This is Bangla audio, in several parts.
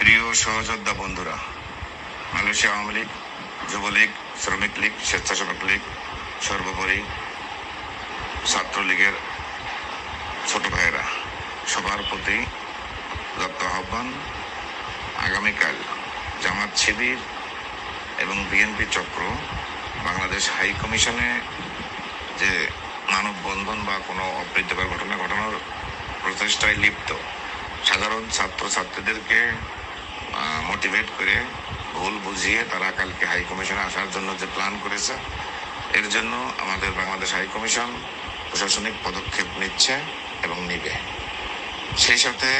প্রিয় সহযোদ্ধা বন্ধুরা, মালয়েশিয়া আওয়ামী লীগ, যুবলীগ, শ্রমিক লীগ, স্বেচ্ছাসেবক লীগ, সর্বোপরি ছাত্রলীগের ছোট ভাইয়েরা, সবার প্রতি দত্ত আহ্বান। আগামীকাল জামাত শিবির এবং বিএনপি চক্র বাংলাদেশ হাই কমিশনে যে মানববন্ধন বা কোনো অপ্রীতিকর ঘটনা ঘটানোর প্রচেষ্টায় লিপ্ত। সাধারণ ছাত্র ছাত্রীদেরকে মোটিভেট করে ভুল বুঝিয়ে তারা কালকে হাই কমিশনে আসার জন্য যে প্ল্যান করেছে, এর জন্য আমাদের বাংলাদেশ হাই কমিশন প্রশাসনিক পদক্ষেপ নিচ্ছে এবং নিবে। সেই সাথে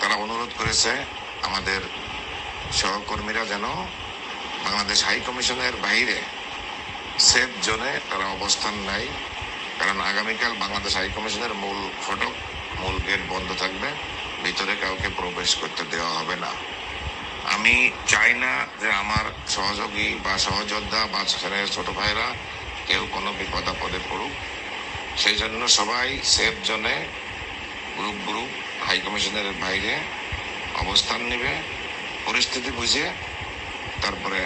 তারা অনুরোধ করেছে আমাদের সহকর্মীরা যেন বাংলাদেশ হাই কমিশনের বাইরে সেফ জোনে তারা অবস্থান নেয়, কারণ আগামীকাল বাংলাদেশ হাই কমিশনের মূল ফটক, মূল গেট বন্ধ থাকবে, ভিতরে কাউকে প্রবেশ করতে দেওয়া হবে না। আমি চাই না যে আমার সহযোগী বা সহযোদ্ধা বা ছোট ভাইরা কেউ কোনো বিপদ আপদে পড়ুক। সেই জন্য সবাই সেফ জোনে গ্রুপ গ্রুপ হাই কমিশনের বাইরে অবস্থান নেবে, পরিস্থিতি বুঝে তারপরে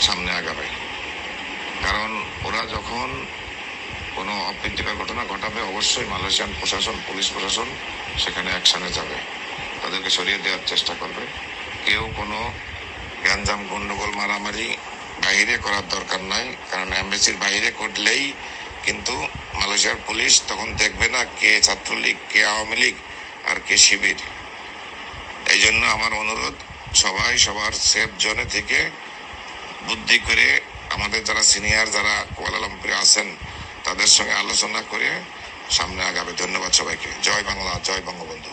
সামনে আগাবে। কারণ ওরা যখন কোনো অপ্রীতিকর ঘটনা ঘটাবে, অবশ্যই মালয়েশিয়ান প্রশাসন, পুলিশ প্রশাসন সেখানে অ্যাকশনে যাবে। তাদেরকে সরিয়ে দেওয়ার চেষ্টা করবে। কেউ কোনো গ্যাঞ্জাম, গন্ডগোল, মারামারি বাইরে করার দরকার নাই, কারণ এমবেসির বাইরে করলেই কিন্তু মালয়েশিয়ার পুলিশ তখন দেখবে না কে ছাত্রলীগ, কে আওয়ামী লীগ আর কে শিবির। এই জন্য আমার অনুরোধ, সবাই সবার সেফ জোনে থেকে বুদ্ধি করে আমাদের যারা সিনিয়র যারা কুয়ালালামপুরে আছেন, তাদের সঙ্গে আলোচনা করে সামনে আগাবে। ধন্যবাদ সবাইকে। জয় বাংলা, জয় বঙ্গবন্ধু।